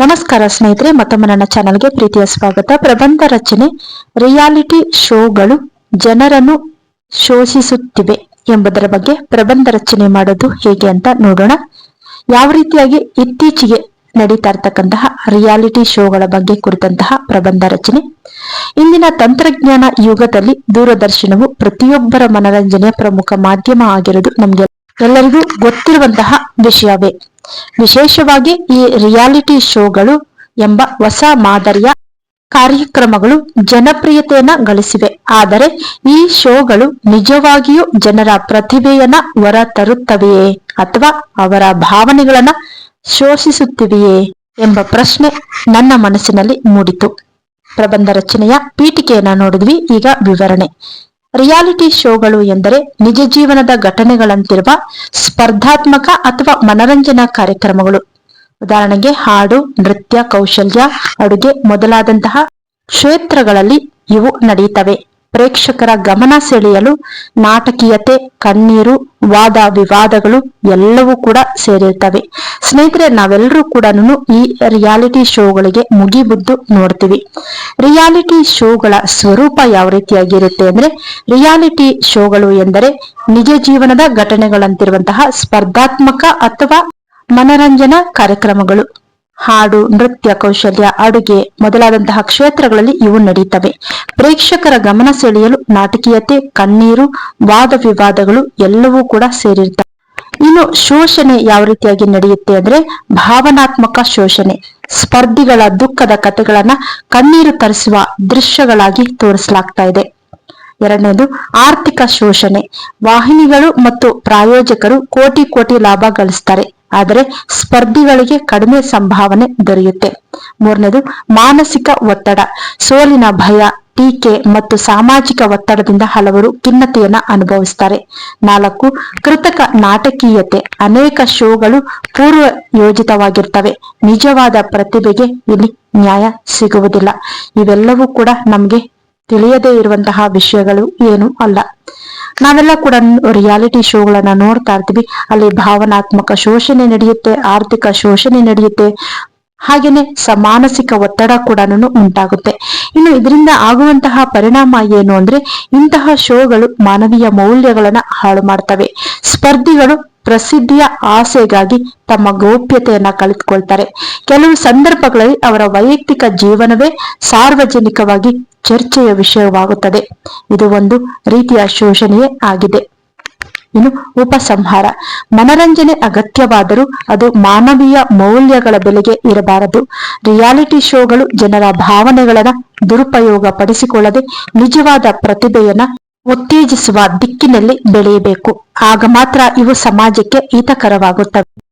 ನಮಸ್ಕಾರ ಸ್ನೇಹಿತರೆ, ಮತ್ತೊಮ್ಮೆ ನನ್ನ ಚಾನಲ್ಗೆ ಪ್ರೀತಿಯ ಸ್ವಾಗತ. ಪ್ರಬಂಧ ರಚನೆ, ರಿಯಾಲಿಟಿ ಶೋಗಳು ಜನರನ್ನು ಶೋಷಿಸುತ್ತಿವೆ ಎಂಬುದರ ಬಗ್ಗೆ ಪ್ರಬಂಧ ರಚನೆ ಮಾಡೋದು ಹೇಗೆ ಅಂತ ನೋಡೋಣ. ಯಾವ ರೀತಿಯಾಗಿ ಇತ್ತೀಚೆಗೆ ನಡೀತಾ ಇರ್ತಕ್ಕಂತಹ ರಿಯಾಲಿಟಿ ಶೋಗಳ ಬಗ್ಗೆ ಕುರಿತಂತಹ ಪ್ರಬಂಧ ರಚನೆ. ಇಂದಿನ ತಂತ್ರಜ್ಞಾನ ಯುಗದಲ್ಲಿ ದೂರದರ್ಶನವು ಪ್ರತಿಯೊಬ್ಬರ ಮನರಂಜನೆಯ ಪ್ರಮುಖ ಮಾಧ್ಯಮ ಆಗಿರುವುದು ನಮ್ಗೆ ಎಲ್ಲರಿಗೂ ಗೊತ್ತಿರುವಂತಹ ವಿಷಯವೇ. ವಿಶೇಷವಾಗಿ ಈ ರಿಯಾಲಿಟಿ ಶೋಗಳು ಎಂಬ ಹೊಸ ಮಾದರಿಯ ಕಾರ್ಯಕ್ರಮಗಳು ಜನಪ್ರಿಯತೆಯನ್ನ ಗಳಿಸಿವೆ. ಆದರೆ ಈ ಶೋಗಳು ನಿಜವಾಗಿಯೂ ಜನರ ಪ್ರತಿಭೆಯನ್ನ ಹೊರ ತರುತ್ತವೆಯೇ ಅಥವಾ ಅವರ ಭಾವನೆಗಳನ್ನ ಶೋಷಿಸುತ್ತಿವೆಯೇ ಎಂಬ ಪ್ರಶ್ನೆ ನನ್ನ ಮನಸ್ಸಿನಲ್ಲಿ ಮೂಡಿತು. ಪ್ರಬಂಧ ರಚನೆಯ ಪೀಠಿಕೆಯನ್ನ ನೋಡಿದ್ವಿ. ಈಗ ವಿವರಣೆ. ರಿಯಾಲಿಟಿ ಶೋಗಳು ಎಂದರೆ ನಿಜ ಜೀವನದ ಘಟನೆಗಳಂತಿರುವ ಸ್ಪರ್ಧಾತ್ಮಕ ಅಥವಾ ಮನರಂಜನಾ ಕಾರ್ಯಕ್ರಮಗಳು. ಉದಾಹರಣೆಗೆ ಹಾಡು, ನೃತ್ಯ, ಕೌಶಲ್ಯ, ಅಡುಗೆ ಮೊದಲಾದಂತಹ ಕ್ಷೇತ್ರಗಳಲ್ಲಿ ಇವು ನಡೆಯುತ್ತವೆ. ಪ್ರೇಕ್ಷಕರ ಗಮನ ಸೆಳೆಯಲು ನಾಟಕೀಯತೆ, ಕಣ್ಣೀರು, ವಾದ ವಿವಾದಗಳು ಎಲ್ಲವೂ ಕೂಡ ಸೇರಿರ್ತವೆ. ಸ್ನೇಹಿತರೆ, ನಾವೆಲ್ಲರೂ ಕೂಡ ಈ ರಿಯಾಲಿಟಿ ಶೋಗಳಿಗೆ ಮುಗಿಬಿದ್ದು ನೋಡ್ತೀವಿ. ರಿಯಾಲಿಟಿ ಶೋಗಳ ಸ್ವರೂಪ ಯಾವ ರೀತಿಯಾಗಿರುತ್ತೆ ಅಂದ್ರೆ ರಿಯಾಲಿಟಿ ಶೋಗಳು ಎಂದರೆ ನಿಜ ಜೀವನದ ಘಟನೆಗಳಂತಿರುವಂತಹ ಸ್ಪರ್ಧಾತ್ಮಕ ಅಥವಾ ಮನರಂಜನಾ ಕಾರ್ಯಕ್ರಮಗಳು. ಹಾಡು, ನೃತ್ಯ, ಕೌಶಲ್ಯ, ಅಡುಗೆ ಮೊದಲಾದಂತಹ ಕ್ಷೇತ್ರಗಳಲ್ಲಿ ಇವು ನಡೆಯುತ್ತವೆ. ಪ್ರೇಕ್ಷಕರ ಗಮನ ಸೆಳೆಯಲು ನಾಟಕೀಯತೆ, ಕಣ್ಣೀರು, ವಾದ ವಿವಾದಗಳು ಎಲ್ಲವೂ ಕೂಡ ಸೇರಿರ್ತವೆ ಇನ್ನು ಶೋಷಣೆ ಯಾವ ರೀತಿಯಾಗಿ ನಡೆಯುತ್ತೆ ಅಂದ್ರೆ ಭಾವನಾತ್ಮಕ ಶೋಷಣೆ. ಸ್ಪರ್ಧಿಗಳ ದುಃಖದ ಕಥೆಗಳನ್ನ ಕಣ್ಣೀರು ತರಿಸುವ ದೃಶ್ಯಗಳಾಗಿ ತೋರಿಸಲಾಗ್ತಾ ಇದೆ. ಎರಡನೇದು, ಆರ್ಥಿಕ ಶೋಷಣೆ. ವಾಹಿನಿಗಳು ಮತ್ತು ಪ್ರಾಯೋಜಕರು ಕೋಟಿ ಕೋಟಿ ಲಾಭ ಗಳಿಸ್ತಾರೆ. ಆದರೆ ಸ್ಪರ್ಧಿಗಳಿಗೆ ಕಡಿಮೆ ಸಂಭಾವನೆ ದೊರೆಯುತ್ತೆ. ಮೂರನೇದು, ಮಾನಸಿಕ ಒತ್ತಡ. ಸೋಲಿನ ಭಯ, ಟೀಕೆ ಮತ್ತು ಸಾಮಾಜಿಕ ಒತ್ತಡದಿಂದ ಹಲವರು ಖಿನ್ನತೆಯನ್ನ ಅನುಭವಿಸ್ತಾರೆ. ನಾಲ್ಕು, ಕೃತಕ ನಾಟಕೀಯತೆ. ಅನೇಕ ಶೋಗಳು ಪೂರ್ವ ಯೋಜಿತವಾಗಿರ್ತವೆ ನಿಜವಾದ ಪ್ರತಿಭೆಗೆ ಇಲ್ಲಿ ನ್ಯಾಯ ಸಿಗುವುದಿಲ್ಲ. ಇವೆಲ್ಲವೂ ಕೂಡ ನಮ್ಗೆ ತಿಳಿಯದೇ ಇರುವಂತಹ ವಿಷಯಗಳು ಏನು ಅಲ್ಲ. ನಾವೆಲ್ಲ ಕೂಡ ರಿಯಾಲಿಟಿ ಶೋಗಳನ್ನ ನೋಡ್ತಾ ಇರ್ತೀವಿ. ಅಲ್ಲಿ ಭಾವನಾತ್ಮಕ ಶೋಷಣೆ ನಡೆಯುತ್ತೆ ಆರ್ಥಿಕ ಶೋಷಣೆ ನಡೆಯುತ್ತೆ. ಹಾಗೇನೆ ಮಾನಸಿಕ ಒತ್ತಡ ಕೂಡ ಉಂಟಾಗುತ್ತೆ. ಇನ್ನು ಇದರಿಂದ ಆಗುವಂತಹ ಪರಿಣಾಮ ಏನು ಅಂದ್ರೆ ಇಂತಹ ಶೋಗಳು ಮಾನವೀಯ ಮೌಲ್ಯಗಳನ್ನ ಹಾಳು ಮಾಡ್ತವೆ. ಸ್ಪರ್ಧಿಗಳು ಪ್ರಸಿದ್ಧಿಯ ಆಸೆಗಾಗಿ ತಮ್ಮ ಗೌಪ್ಯತೆಯನ್ನ ಕಳೆದುಕೊಳ್ತಾರೆ. ಕೆಲವು ಸಂದರ್ಭಗಳಲ್ಲಿ ಅವರ ವೈಯಕ್ತಿಕ ಜೀವನವೇ ಸಾರ್ವಜನಿಕವಾಗಿ ಚರ್ಚೆಯ ವಿಷಯವಾಗುತ್ತದೆ. ಇದು ಒಂದು ರೀತಿಯ ಶೋಷಣೆಯೇ ಆಗಿದೆ. ಇನ್ನು ಉಪಸಂಹಾರ. ಮನರಂಜನೆ ಅಗತ್ಯವಾದರೂ ಅದು ಮಾನವೀಯ ಮೌಲ್ಯಗಳ ಬೆಲೆಗೆ ಇರಬಾರದು. ರಿಯಾಲಿಟಿ ಶೋಗಳು ಜನರ ಭಾವನೆಗಳನ್ನ ದುರುಪಯೋಗ ಪಡಿಸಿಕೊಳ್ಳದೆ ನಿಜವಾದ ಪ್ರತಿಭೆಯನ್ನ ಉತ್ತೇಜಿಸುವ ದಿಕ್ಕಿನಲ್ಲಿ ಬೆಳೆಯಬೇಕು. ಆಗ ಮಾತ್ರ ಇವು ಸಮಾಜಕ್ಕೆ ಹಿತಕರವಾಗುತ್ತವೆ.